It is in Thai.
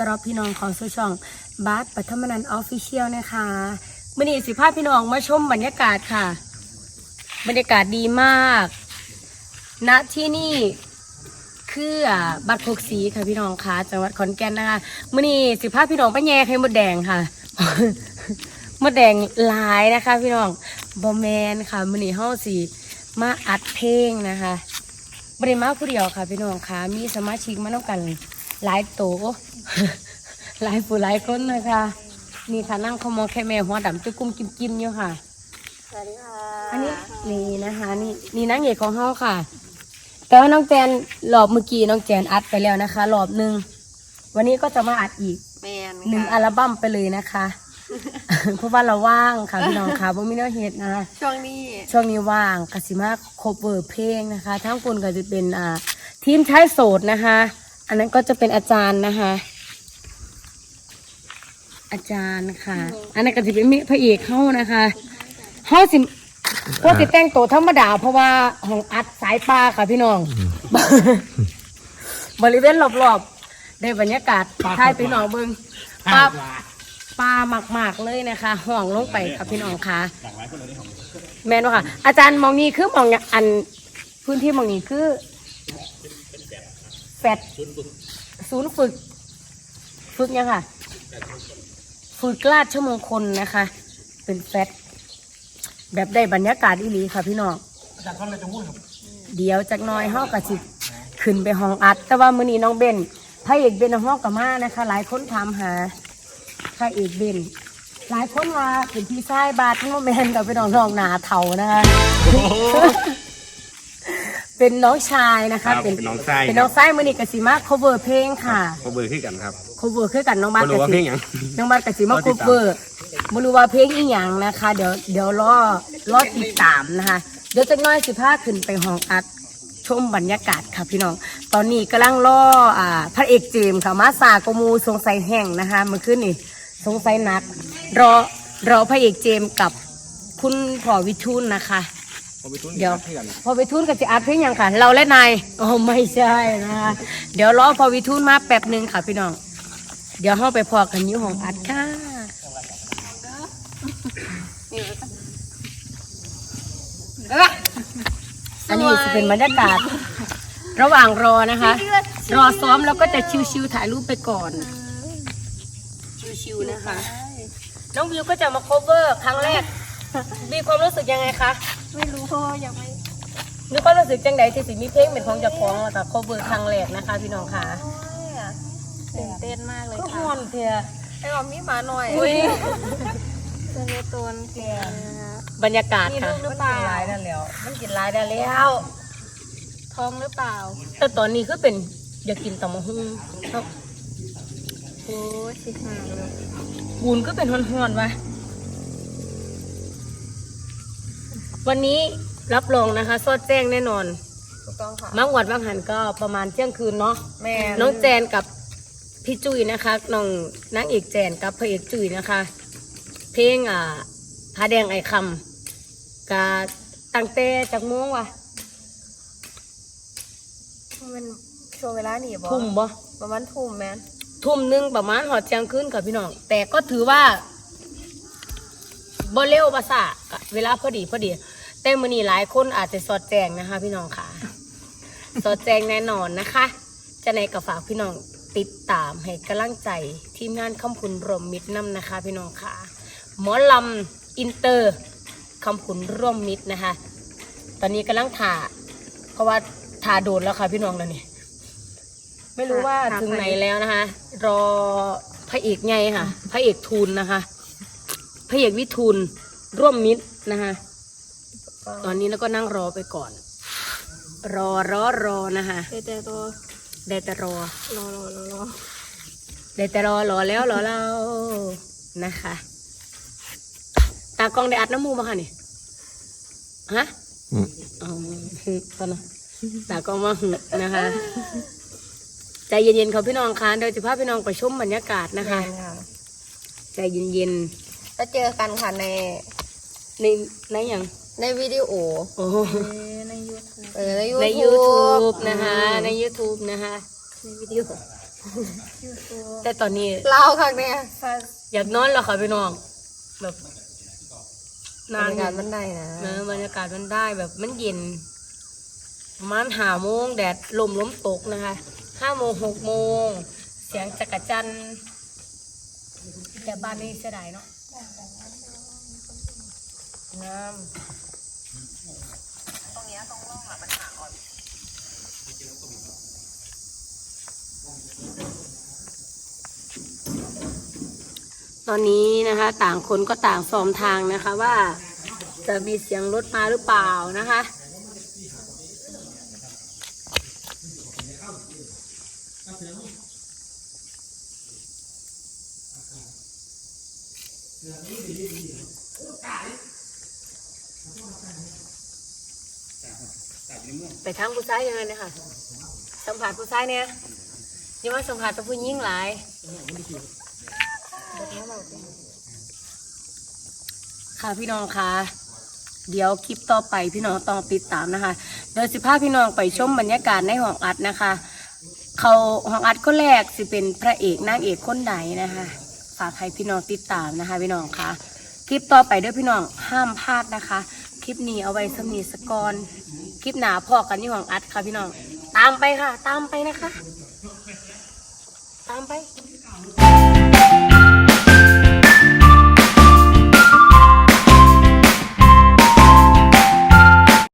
ต้อนรับพี่น้องของสู่ช่องบาสปัทมนันออฟฟิเชียลนะคะมื่อนี้สิพาพพี่น้องมาชมบรรยากาศค่ะ บรรยากาศดีมาก ณที่นี่คือบัตรโคกสีค่ะพี่น้องค่ะจังหวัดขอนแก่นนะคะมื่อนี้สิพาพพี่น้องไปแย่ให้มดแดงค่ะมดแดงลายนะคะ พี่น้องบอมแมนค่ะมื่อนี้เฮาสิมาอัดเพลงนะคะบริมาผู้เดียวค่ะพี่น้องค่ะมีสมาชิกมาน้องกัน หลายโตหลายผู้หลายคนนะคะนี่ค่ะนั่งขโมยแค่แม่หัวดำจุกกุ้มกิมกิมอยู่ค่ะสวัสดีค่ะอันนี้นี่นะคะ นี่นี่นางเอกของเฮาค่ะ แต่ว่าน้องแจนรอบเมื่อกี้น้องแจนอัดไปแล้วนะคะรอบหนึ่งวันนี้ก็จะมาอัดอีกแมนหนึ่งอัลบั้มไปเลยนะคะเพราะว่าเราว่างค่ะพี่น้องค่ะบ่มีเนื้อเฮ็ดนะคะช่วงนี้ช่วงนี้ว่างกสิมาคบเวอร์เพลงนะคะทั้งคนก็จะเป็นอ่าทีมชายโสดนะคะ อันนั้นก็จะเป็นอาจารย์นะคะ อาจารย์ค่ะ อันนั้นก็จะเป็นพระเอกเข้านะคะเข้าสิก็ติแต่งตัวธรรมดา เพราะว่าของอัดสายปลาค่ะพี่น้อง บริเวณรอบๆ ได้บรรยากาศท้ายพี่น้องเบิงปลาปลามากๆเลยนะคะห่องลงไปค่ะพี่น้องค่ะแม่นบ่ค่ะ อาจารย์มองนี่คือมองอันพื้นที่มองนี่คือ แฟดศูนย์ฝึก ฝึกยังค่ะ ฝึกราชมงคลนะคะ เป็นแฟดแบบได้บรรยากาศอีหลีค่ะพี่น้องเดี๋ยวจากหน้อยเฮากะสิขึ้นไปห้องอัด แต่ว่ามื้อนี้น้องเบนพระเอกเบนห้องกับมานะคะ หลายคนถามหาพระเอกเบนหลายคนว่าเป็นพี่ชายบาทที่ว่าแมนกับเป็นน้องน้องหนาเถานะคะ เป็นน้องชายนะคะครับเป็นเป็นน้องชาย เป็นน้องชายมือนิกสิมา cover เพลงค่ะ เขาเบอร์ขึ้นกันครับ cover คือกันน้องบาทบ่รู้กว่าสิเพลงหยังน้องบาทกสิมา รอติดตาม cover ไม่รู้ว่าเพลงอีหยังนะคะ เดี๋ยวเดี๋ยวรอรอติดตามนะคะ เดี๋ยวจะน้อยสิพาขึ้นไปห้องอัดชมบรรยากาศค่ะพี่น้อง ตอนนี้กำลังรออ่าพระเอกเจมส์ค่ะมาสากมูสงสัยแห้งนะคะเมื่อคืนนี่สงสัยหนัก รอรอพระเอกเจมส์กับคุณพ่อวิทูลนะคะ เดี๋ยวพอวิทูลกับจะอัดเพลงหยังค่ะ เราและนายโอ้ไม่ใช่นะคะเดี๋ยวรอพอวิทูลมาแป๊บหนึ่งค่ะพี่น้อง เดี๋ยวเข้าไปพอกันอยุ่ของอัดค่ะอันนี้จะเป็นบรรยากาศ ระหว่างรอนะคะ รอซ้อมแล้วก็จะชิวๆถ่ายรูปไปก่อน ชิวๆนะคะ น้องวิวก็จะมา cover ครั้งแรก มีความรู้สึกยังไงคะ ไม่รู้เพราะว่ายังไม่มีความรู้สึกจังใดที่สิมีเพลงเป็นของเจ้าของแต่ cover ครั้งแรกนะคะ พี่น้องค่ะตื่นเต้นมากเลยก็ค่ะฮอนเพียไอ้หอมมีหมาหน่อยอุ้ยตัวนี้ตัวนี้เกลียบรรยากาศมีค่ะลูกหรือเปล่าลายได้แล้วมันกินลายได้แล้วท้องหรือเปล่าแต่ตอนนี้คือเป็นอยากกินตำมะฮุ่งเอ้าโอ้ชิหางเลยปูนก็เป็นฮอนๆวะ วันนี้รับรองนะคะซอดแจ้งแน่นอนถูกต้องค่ะ มังหวัดบางหันก็ประมาณเที่ยงคืนเนาะแม่น้องแจนกับพี่จุ้ยนะคะน้องนางเอกแจนกับพระเอกจุ้ยนะคะ เพลงอ่าผาแดงไอคำกาตั้งแต่จากโมงวะมันช่วงเวลานี่บอทุ่มบ่ ประมาณทุ่มแมนทุ่มหนึ่งประมาณหอดเที่ยงคืนค่ะพี่น้อง แต่ก็ถือว่าบ่เร็วภาษาเวลาพอดีพอดี แต่มือนี้หลายคนอาจจะสอดแจงนะคะ พี่น้องค่ะ สอดแจงแน่นอนนะคะ จะในกับฝากพี่น้องติดตามให้กำลังใจทีมงานคำพุนรวมมิตรนำนะคะ พี่น้องค่ะ หมอลำอินเตอร์คำพุนร่วมมิตรนะคะ ตอนนี้กำลังถ่า เพราะว่าถ่าโดนแล้วค่ะพี่น้องแล้วนี่ไม่รู้ว่าถึงไหนแล้วนะคะ รอพระเอกไงค่ะ พระเอกทูลนะคะ พระเอกวิทูลร่วมมิตรนะคะ ตอนนี้แล้วก็นั่งรอไปก่อน รอรอรอนะคะเจเจตัวได้แต่รอ รอรอรอรอได้แต่รอรอแล้วรอเรานะคะ ตากล้องได้อัดน้ำมูมาค่ะนี่ฮะอ๋อคือตอนนั้นตากล้องมาหึนะคะ ใจเย็นๆเขาพี่น้องคะเดี๋ยวจะพาพี่น้องไปชมบรรยากาศนะคะแม่ค่ะใจเย็นจะเจอกันค่ะในๆในในอย่าง ในวิดีโอโอ้ในยูทูบเออในยูในทูบ YouTube นะคะใน YouTube นะคะในวิดีโอแต่ตอนนี้เล่าค่ะเนี่ยอยากนอนแล้วค่ะพี่น้องแบบนานการมันได้นะเออบรรยากาศมันได้แบบมันเย็นประมาณห้าโมงแดดลมล้มตกนะคะห้าโมงหกโมงเสียงจักรจันทร์แต่บ้านนี้เสียดายเนาะงา ตอนนี้นะคะ ต่างคนก็ต่างซ้อมทางนะคะว่า จะมีเสียงรถมาหรือเปล่านะคะ ไปทางผู้ชายยังไงเนี่ยค่ะสัมผัสผู้ชายเนี่ยยังมาสัมผัสกับผู้หญิงหลาย ค่ะพี่น้องคะเดี๋ยวคลิปต่อไปพี่น้องต้องติดตามนะคะเดี๋ยวสิพาพี่น้องไปชมบรรยากาศในห้องอัดนะคะ เขาห้องอัดคนแรกสิเป็นพระเอกนางเอกคนไหนนะคะ ฝากให้พี่น้องติดตามนะคะ พี่น้องคะคลิปต่อไปด้วยพี่น้องห้ามพลาดนะคะ คลิปนี้เอาไว้สมีสกอนคลิปหนาพอกันที่ห้องอัดค่ะพี่น้องตามไปค่ะ ตามไปนะคะ ตามไป